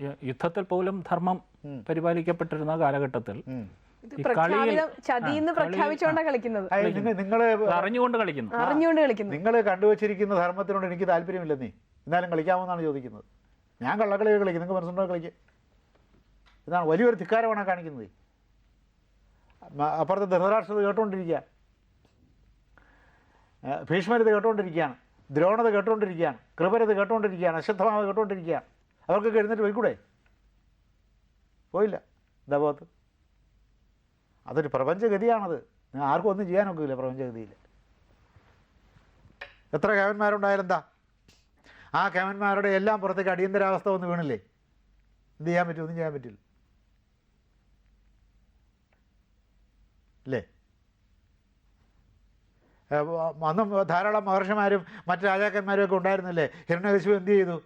യുദ്ധത്തിൽ പോലും ധർമ്മം പരിപാലിക്കപ്പെട്ടിരുന്ന കാലഘട്ടത്തിൽ അറിഞ്ഞുകൊണ്ട് കളിക്കുന്നു. അറിഞ്ഞുകൊണ്ട് കളിക്കുന്നു. നിങ്ങൾ കണ്ടുവച്ചിരിക്കുന്ന ധർമ്മത്തിനോട് എനിക്ക് താല്പര്യമില്ലെന്നേ എന്നാലും കളിക്കാമെന്നാണ് ചോദിക്കുന്നത്. ഞാൻ കള്ളക്കളി കളിക്കും. നിങ്ങൾക്ക് മനസ്സിലുണ്ടോ കളിക്കുക ഇതാണ് വലിയൊരു ധിക്കാരമാണ് കാണിക്കുന്നത് അപ്പുറത്തെ ധൃതരാഷ്ട്രത കേട്ടുകൊണ്ടിരിക്കുക ഭീഷ്മരത് കേട്ടുകൊണ്ടിരിക്കുകയാണ്. ദ്രോണത കേട്ടുകൊണ്ടിരിക്കുകയാണ്. കൃപരത് കേട്ടുകൊണ്ടിരിക്കുകയാണ്. അശ്വത്ഥമാവ് കേട്ടുകൊണ്ടിരിക്കുകയാണ്. അവർക്കൊക്കെ എഴുന്നേറ്റ് പോയിക്കൂടെ? പോയില്ല. ദബോത്ത് അതൊരു പ്രപഞ്ചഗതിയാണത്. ആർക്കും ഒന്നും ചെയ്യാനൊക്കില്ല പ്രപഞ്ചഗതിയിൽ. എത്ര കേവന്മാരുണ്ടായാലും എന്താ ആ കേവന്മാരുടെ എല്ലാം പുറത്തേക്ക് അടിയന്തരാവസ്ഥ വന്ന് വീണില്ലേ? എന്ത് ചെയ്യാൻ പറ്റും? ഒന്നും ചെയ്യാൻ പറ്റില്ല. അല്ലേ? അന്നും ധാരാളം മഹർഷിമാരും മറ്റ് രാജാക്കന്മാരും ഒക്കെ ഉണ്ടായിരുന്നില്ലേ? ഹിരണ്യകശിപു എന്ത് ചെയ്തു?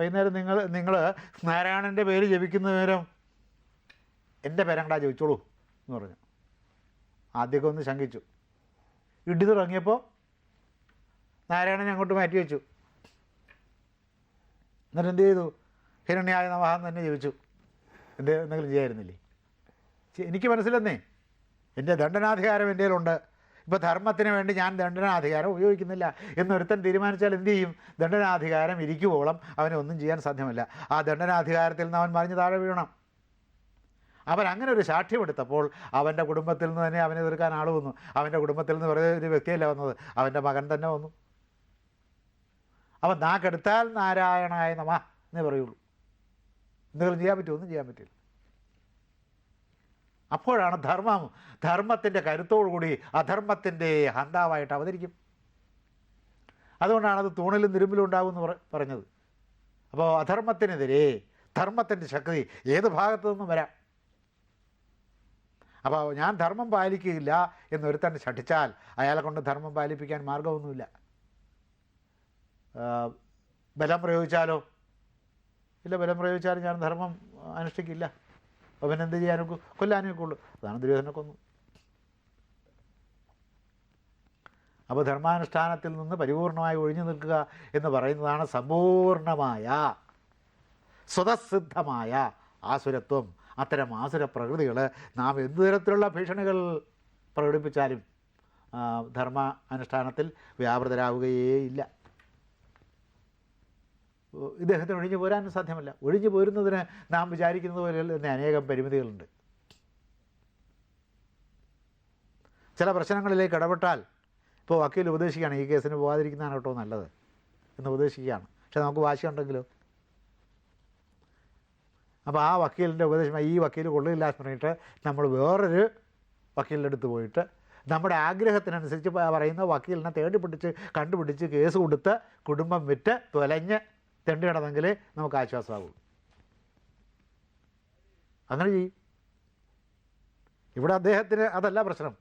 വൈകുന്നേരം നിങ്ങൾ നിങ്ങൾ നാരായണന്റെ പേര് ജപിക്കുന്ന നേരം എന്റെ പേരങ്ങടാ ജപിച്ചോളൂ എന്ന് പറഞ്ഞു. ആദ്യമൊക്കെ ഒന്ന് ശങ്കിച്ചു. ഇടി തുടങ്ങിയപ്പോൾ നാരായണൻ അങ്ങോട്ട് മാറ്റി വെച്ചു. എന്നിട്ട് എന്ത് ചെയ്തു? ഹിരണ്യായ നവാഹം തന്നെ ജപിച്ചു. എന്ത് എന്തെങ്കിലും ചെയ്യായിരുന്നില്ലേ? എനിക്ക് മനസ്സിലെന്നേ എന്റെ ദണ്ഡനാധികാരം എന്റെ കയ്യിലുണ്ട്. ഇപ്പോൾ ധർമ്മത്തിന് വേണ്ടി ഞാൻ ദണ്ഡനാധികാരം ഉപയോഗിക്കുന്നില്ല എന്നൊരുത്തൻ തീരുമാനിച്ചാൽ എന്ത് ചെയ്യും? ദണ്ഡനാധികാരം ഇരിക്കുവോളം അവനെ ഒന്നും ചെയ്യാൻ സാധ്യമല്ല. ആ ദണ്ഡനാധികാരത്തിൽ നിന്ന് അവൻ മറിഞ്ഞ് താഴെ വീഴണം അവൻ അങ്ങനെ ഒരു സാക്ഷ്യമെടുത്തപ്പോൾ അവന്റെ കുടുംബത്തിൽ നിന്ന് തന്നെ അവനെ എതിർക്കാൻ ആൾ വന്നു. അവന്റെ കുടുംബത്തിൽ നിന്ന് വെറുതെ ഒരു വ്യക്തിയല്ല വന്നത്. അവന്റെ മകൻ തന്നെ വന്നു. അവൻ നാക്കെടുത്താൽ നാരായണായ നമ എന്നേ പറയുള്ളൂ. എന്തെങ്കിലും ചെയ്യാൻ പറ്റുമോ? ഒന്നും ചെയ്യാൻ പറ്റില്ല. അപ്പോഴാണ് ധർമ്മം ധർമ്മത്തിന്റെ കരുത്തോടുകൂടി അധർമ്മത്തിന്റെ ഹന്താവായിട്ട് അവതരിക്കും. അതുകൊണ്ടാണ് അത് തൂണിലും നിരുമ്പിലും ഉണ്ടാകും എന്ന് പറ- പറഞ്ഞത്. അപ്പോൾ അധർമ്മത്തിനെതിരെ ധർമ്മത്തിന്റെ ശക്തി ഏത് ഭാഗത്തു നിന്നും വരാം? അപ്പോൾ ഞാൻ ധർമ്മം പാലിക്കുകയില്ല എന്നൊരുത്തൻ ശഠിച്ചാൽ അയാളെ കൊണ്ട് ധർമ്മം പാലിപ്പിക്കാൻ മാർഗമൊന്നുമില്ല. ബലം പ്രയോഗിച്ചാലോ? ഇല്ല ബലം പ്രയോഗിച്ചാലും ഞാൻ ധർമ്മം അനുഷ്ഠിക്കില്ല. എന്ത് ചെയ്യാനൊക്കെ കൊല്ലാനൊക്കെ ഉള്ളൂ. അതാണ് ദുര്യോധനെ കൊന്നു. അപ്പോൾ ധർമാനുഷ്ഠാനത്തിൽ നിന്ന് പരിപൂർണമായി ഒഴിഞ്ഞു നിൽക്കുക എന്ന് പറയുന്നതാണ് സമ്പൂർണമായ സ്വതസിദ്ധമായ ആസുരത്വം. അത്തരം ആസുര പ്രകൃതികൾ നാം എന്ത് തരത്തിലുള്ള ഭീഷണികൾ പ്രകടിപ്പിച്ചാലും ധർമ്മ അനുഷ്ഠാനത്തിൽ ഓ, ഇദ്ദേഹത്തിന് ഒഴിഞ്ഞു പോരാൻ സാധ്യമല്ല. ഒഴിഞ്ഞു പോരുന്നതിന് നാം വിചാരിക്കുന്നത് പോലെ തന്നെ അനേകം പരിമിതികളുണ്ട്. ചില പ്രശ്നങ്ങളിലേക്ക് ഇടപെട്ടാൽ ഇപ്പോൾ വക്കീൽ ഉപദേശിക്കുകയാണ് ഈ കേസിന് പോകാതിരിക്കുന്നതാണ് കേട്ടോ നല്ലത് എന്ന് ഉപദേശിക്കുകയാണ്. പക്ഷെ നമുക്ക് വാശിയുണ്ടെങ്കിലോ? അപ്പോൾ ആ വക്കീലിന്റെ ഉപദേശം ഈ വക്കീൽ കൊള്ളില്ല പറഞ്ഞിട്ട് നമ്മൾ വേറൊരു വക്കീലിന്റെ അടുത്ത് പോയിട്ട് നമ്മുടെ ആഗ്രഹത്തിനനുസരിച്ച് പറയുന്ന വക്കീലിനെ തേടി പിടിച്ച് കണ്ടുപിടിച്ച് കേസ് കൊടുത്ത് കുടുംബം വിറ്റ് തുലഞ്ഞ് തെണ്ടി കിടന്നെങ്കിൽ നമുക്ക് ആശ്വാസമാകും. അങ്ങനെ ചെയ്യും. ഇവിടെ അദ്ദേഹത്തിന് അതല്ല പ്രശ്നം.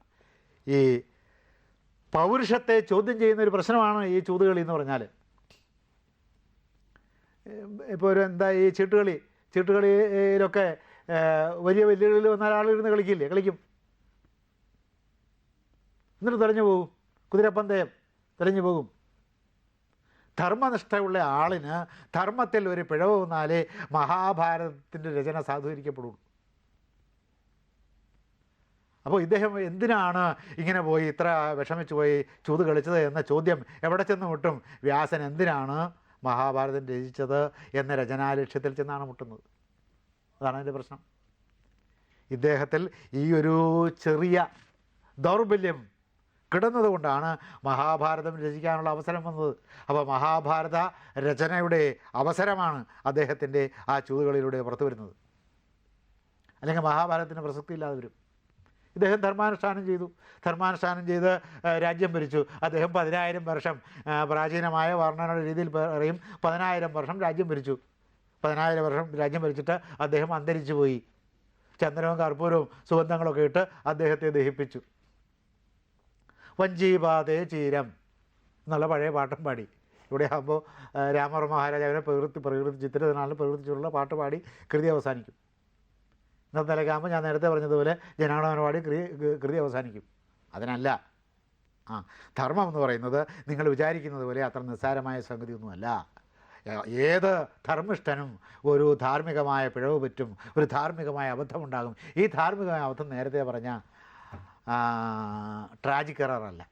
ഈ പൗരുഷത്തെ ചോദ്യം ചെയ്യുന്ന ഒരു പ്രശ്നമാണ് ഈ ചൂതുകളി എന്ന് പറഞ്ഞാൽ ഇപ്പോൾ ഒരു എന്താ ഈ ചീട്ടുകളി? ചീട്ടുകളിയിലൊക്കെ വലിയ വെല്ലുവിളിയിൽ വന്നാൽ ആളിരുന്ന് കളിക്കില്ലേ? കളിക്കും. എന്നിട്ട് തെളിഞ്ഞു പോകും. കുതിരപ്പന്തയം തെളിഞ്ഞു പോകും. ധർമ്മനിഷ്ഠയുള്ള ആളിന് ധർമ്മത്തിൽ ഒരു പിഴവ് വന്നാലേ മഹാഭാരതത്തിന്റെ രചന സാധൂകരിക്കപ്പെടുള്ളൂ. അപ്പോൾ ഇദ്ദേഹം എന്തിനാണ് ഇങ്ങനെ പോയി ഇത്ര വിഷമിച്ചു പോയി ചൂത് കളിച്ചത് എന്ന ചോദ്യം എവിടെ ചെന്ന് മുട്ടും? വ്യാസൻ എന്തിനാണ് മഹാഭാരതം രചിച്ചത് എന്ന രചനാലക്ഷ്യത്തിൽ ചെന്നാണ് മുട്ടുന്നത്? അതാണ് അതിന്റെ പ്രശ്നം. ഇദ്ദേഹത്തിൽ ഈ ഒരു ചെറിയ ദൗർബല്യം കിടന്നതുകൊണ്ടാണ് മഹാഭാരതം രചിക്കാനുള്ള അവസരം വന്നത്. അപ്പോൾ മഹാഭാരത രചനയുടെ അവസരമാണ് അദ്ദേഹത്തിന്റെ ആ ചൂതുകളിലൂടെ പുറത്തു വരുന്നത്. അല്ലെങ്കിൽ മഹാഭാരതത്തിന് പ്രസക്തി ഇല്ലാതെ വരും. ഇദ്ദേഹം ധർമാനുഷ്ഠാനം ചെയ്തു. ധർമാനുഷ്ഠാനം ചെയ്ത് രാജ്യം ഭരിച്ചു. അദ്ദേഹം പതിനായിരം വർഷം പ്രാചീനമായ വർണനയുടെ രീതിയിൽ പറയും പതിനായിരം വർഷം രാജ്യം ഭരിച്ചു. പതിനായിരം വർഷം രാജ്യം ഭരിച്ചിട്ട് അദ്ദേഹം അന്തരിച്ചു പോയി. ചന്ദനവും കർപ്പൂരവും സുഗന്ധങ്ങളൊക്കെ ഇട്ട് അദ്ദേഹത്തെ ദഹിപ്പിച്ചു. വഞ്ചീപാതേ ചീരം എന്നുള്ള പഴയ പാട്ടും പാടി. ഇവിടെ ആകുമ്പോൾ രാമവർമ്മ മഹാരാജാവിനെ പ്രകൃതി പ്രകൃതി ചിത്രത്തിനാളിൽ പ്രകൃതിച്ചുള്ള പാട്ട് പാടി കൃതി അവസാനിക്കും. ഇന്നത്തെ നിലയ്ക്കാകുമ്പോൾ ഞാൻ നേരത്തെ പറഞ്ഞതുപോലെ ജനാഗണമന പാടി കൃതി അവസാനിക്കും. അതിനല്ല. ആ ധർമ്മം എന്ന് പറയുന്നത് നിങ്ങൾ വിചാരിക്കുന്നത് പോലെ അത്ര നിസ്സാരമായ സംഗതിയൊന്നുമല്ല. ഏത് ധർമ്മിഷ്ഠനും ഒരു ധാർമ്മികമായ പിഴവ് പറ്റും ഒരു ധാർമ്മികമായ അബദ്ധമുണ്ടാകും. ഈ ധാർമ്മികമായ അബദ്ധം നേരത്തെ പറഞ്ഞ ട്രാജിക് അല്ല.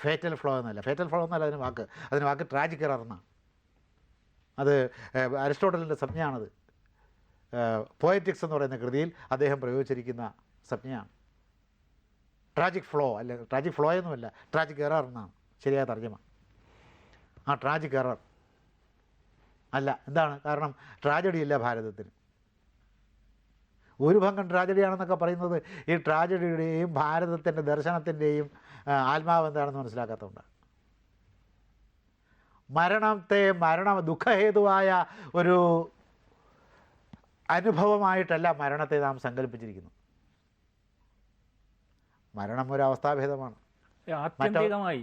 ഫേറ്റൽ ഫ്ലോ എന്നല്ല. ഫേറ്റൽ ഫ്ലോ എന്നല്ല അതിന് വാക്ക്. അതിന് വാക്ക് ട്രാജിക് എറർ എന്നാണ് അത് അരിസ്റ്റോട്ടലിന്റെ സംജ്ഞയാണത്. പോയറ്റിക്സ് എന്ന് പറയുന്ന കൃതിയിൽ അദ്ദേഹം പ്രയോഗിച്ചിരിക്കുന്ന സംജ്ഞയാണ്. ട്രാജിക് ഫ്ലോ അല്ല ട്രാജിക് ഫ്ലോ എന്നുമല്ല ട്രാജിക് എറർ എന്നാണ്. ശരിയായ തർജമ. ആ ട്രാജിക് എറർ അല്ല എന്താണ്? കാരണം ട്രാജഡി ഇല്ല ഭാരതത്തിന്. ഒരു ഭംഗം ട്രാജഡിയാണെന്നൊക്കെ പറയുന്നത് ഈ ട്രാജഡിയുടെയും ഭാരതത്തിന്റെ ദർശനത്തിന്റെയും ആത്മാവ് എന്താണെന്ന് മനസ്സിലാക്കാത്തതുകൊണ്ടാണ് മരണത്തെ മരണ ദുഃഖഹേതുവായ ഒരു അനുഭവമായിട്ടല്ല മരണത്തെ നാം സങ്കല്പിച്ചിരിക്കുന്നു. മരണം ഒരു അവസ്ഥാഭേദമാണ്.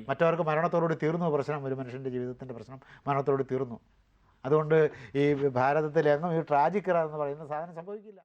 മറ്റവർക്ക് മരണത്തോടുകൂടി തീർന്നു പ്രശ്നം ഒരു മനുഷ്യന്റെ ജീവിതത്തിന്റെ പ്രശ്നം മരണത്തോടുകൂടി തീർന്നു. അതുകൊണ്ട് ഈ ഭാരതത്തിലെങ്ങും ഈ ട്രാജിക്കറ എന്ന് പറയുന്ന സാധനം സംഭവിക്കില്ല.